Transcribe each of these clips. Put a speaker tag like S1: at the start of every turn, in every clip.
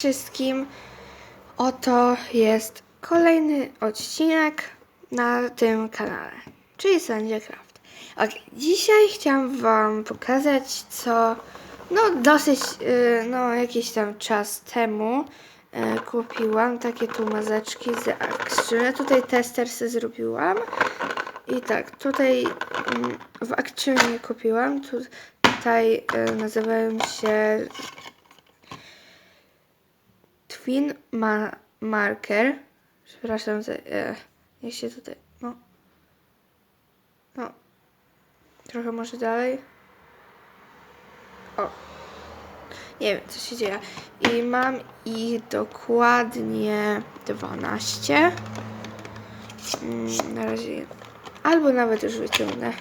S1: wszystkim. Oto jest kolejny odcinek na tym kanale, czyli Sandzie Craft. Ok, dzisiaj chciałam Wam pokazać, co no dosyć, y, no jakiś tam czas temu y, kupiłam takie tu mazeczki z Action. Tutaj tester sobie zrobiłam. I tak, tutaj mm, w Actionie kupiłam. Tu, tutaj y, nazywają się Twin ma Marker. Przepraszam, za, e, się tutaj. No. No. Trochę może dalej. O. Nie wiem, co się dzieje. I mam ich dokładnie 12. Mm, na razie. Albo nawet już wyciągnę.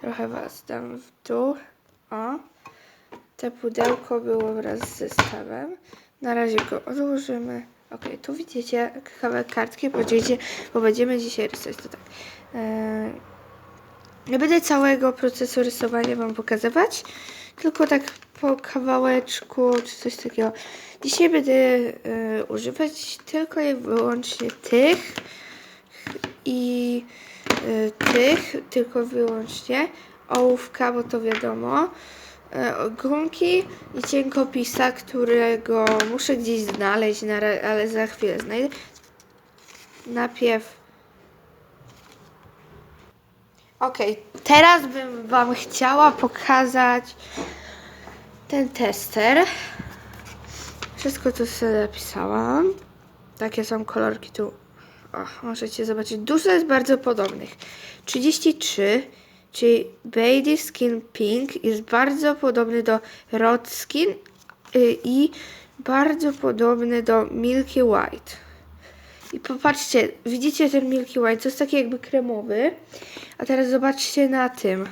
S1: Trochę was dam w dół. O. Te pudełko było wraz z zestawem. Na razie go odłożymy. Ok, tu widzicie kawałek kartki, będziecie, bo będziemy dzisiaj rysować to tak. Eee, nie będę całego procesu rysowania Wam pokazywać, tylko tak po kawałeczku czy coś takiego. Dzisiaj będę e, używać tylko i wyłącznie tych i e, tych, tylko wyłącznie ołówka, bo to wiadomo e, gumki i cienkopisa, którego muszę gdzieś znaleźć, ale za chwilę znajdę. Najpierw. Okej, teraz bym Wam chciała pokazać ten tester. Wszystko tu sobie napisałam. Takie są kolorki tu. O, możecie zobaczyć. Dużo jest bardzo podobnych. 33, czyli Baby Skin Pink jest bardzo podobny do Rod Skin y, i bardzo podobny do Milky White. I popatrzcie, widzicie ten Milky White, to jest taki jakby kremowy. A teraz zobaczcie na tym.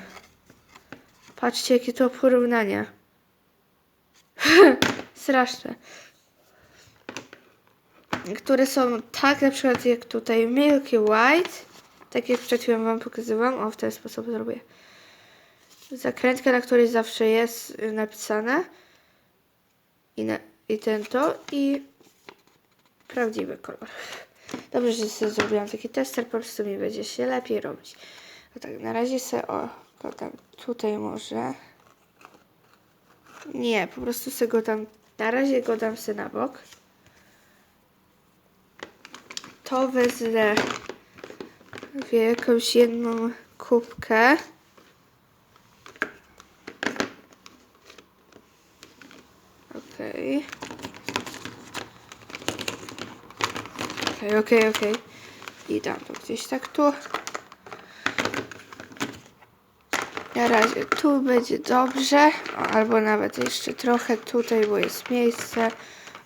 S1: Patrzcie, jakie to porównanie. Straszne. Które są tak na przykład jak tutaj Milky White. Tak jak przed chwilą Wam pokazywałam. O, w ten sposób zrobię. Zakrętka, na której zawsze jest y, napisane. I, na, i ten to. I prawdziwy kolor. Dobrze, że sobie zrobiłam taki tester, po prostu mi będzie się lepiej robić. No tak, na razie sobie, o, go tam tutaj może. Nie, po prostu sobie go tam, na razie go dam sobie na bok. To wezmę w jakąś jedną kubkę. Okej. Okej, okej, okej. I dam to gdzieś tak tu. Na razie tu będzie dobrze. O, albo nawet jeszcze trochę tutaj, bo jest miejsce.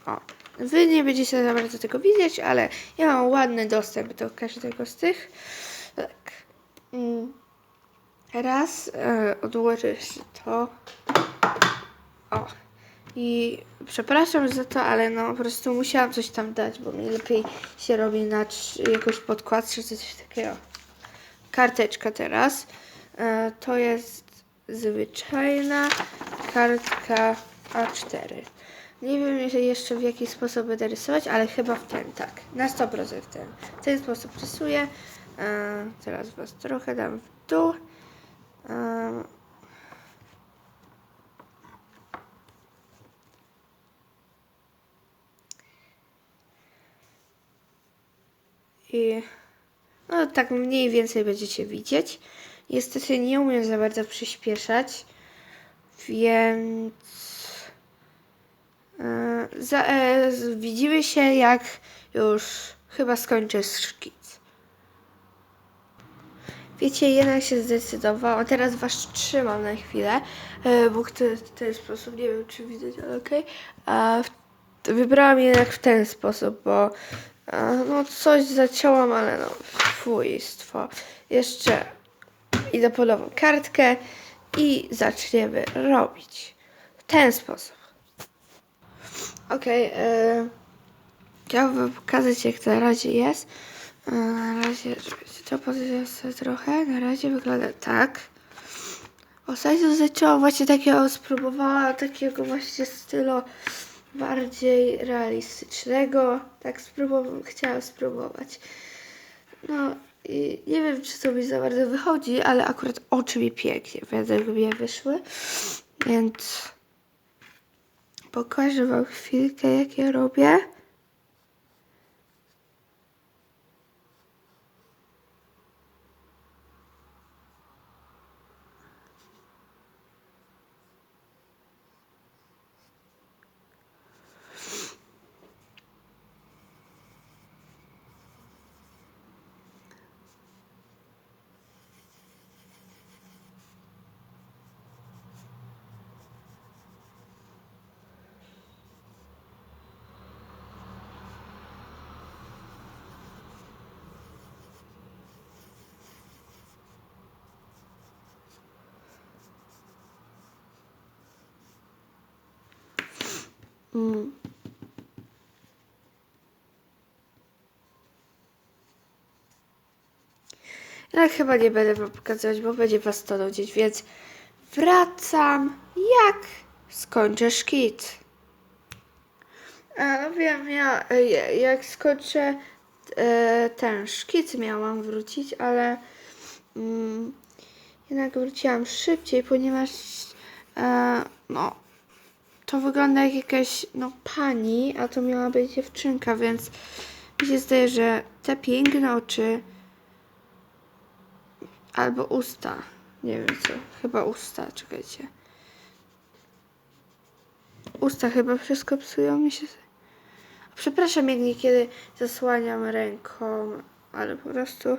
S1: O. Wy nie będziecie za bardzo tego widzieć, ale ja mam ładny dostęp do każdego z tych. Tak. Mm. Raz e, odłożę jeszcze to. O. I przepraszam za to, ale no po prostu musiałam coś tam dać, bo mi lepiej się robi na jakąś podkładce czy coś takiego. Karteczka teraz. E, to jest zwyczajna kartka A4. Nie wiem jeszcze- w jaki sposób będę rysować, ale chyba w ten, tak. Na 100% w ten. W ten sposób rysuję. E, teraz Was trochę dam w dół. E, I no tak mniej więcej będziecie widzieć. Niestety nie umiem za bardzo przyspieszać, więc za, e, widzimy się jak już chyba skończę szkic. Wiecie, jednak się zdecydował, a teraz was trzymam na chwilę, e, bo w ten sposób, nie wiem czy widać, ale okej. A w- Wybrałam jednak w ten sposób, bo e, no coś zaciąłam, ale no fujstwo. Jeszcze idę po nową kartkę i zaczniemy robić w ten sposób. Okej, okay, chciałabym pokazać jak na razie jest. E, na razie, się to podniosę trochę, na razie wygląda tak. Ostatnio zaczęłam właśnie takiego, spróbowała takiego właśnie stylu bardziej realistycznego. Tak spróbowałam, chciałam spróbować. No i nie wiem, czy to mi za bardzo wychodzi, ale akurat oczy mi pięknie według mnie wyszły. Więc pokażę wam chwilkę, jak ja robię. Mm. Ja chyba nie będę wam pokazywać, bo będzie was to nudzić, więc wracam jak skończę szkic. E, no wiem, ja jak skończę e, ten szkic miałam wrócić, ale mm, jednak wróciłam szybciej, ponieważ e, no to wygląda jak jakaś no pani, a to miała być dziewczynka, więc mi się zdaje, że te piękne oczy albo usta, nie wiem co, chyba usta, czekajcie. Usta chyba wszystko psują mi się. Przepraszam, jak niekiedy zasłaniam ręką, ale po prostu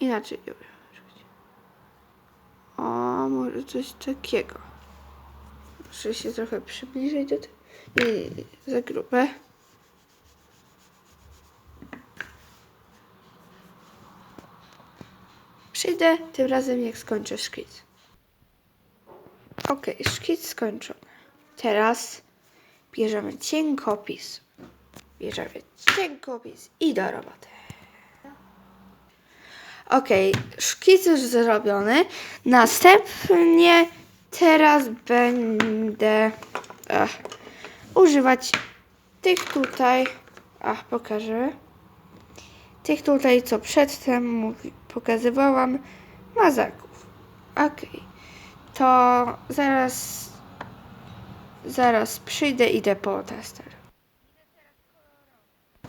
S1: inaczej nie. Może coś takiego. Muszę się trochę przybliżyć do tego. Nie, nie, nie, za grube. Przyjdę tym razem, jak skończę szkic. Ok, szkic skończony. Teraz bierzemy cienkopis. Bierzemy cienkopis i do roboty. Ok, szkic już zrobiony. Następnie teraz będę ach, używać tych tutaj. Ach, pokażę. Tych tutaj, co przedtem pokazywałam, mazaków. Ok, to zaraz, zaraz przyjdę, idę po tester.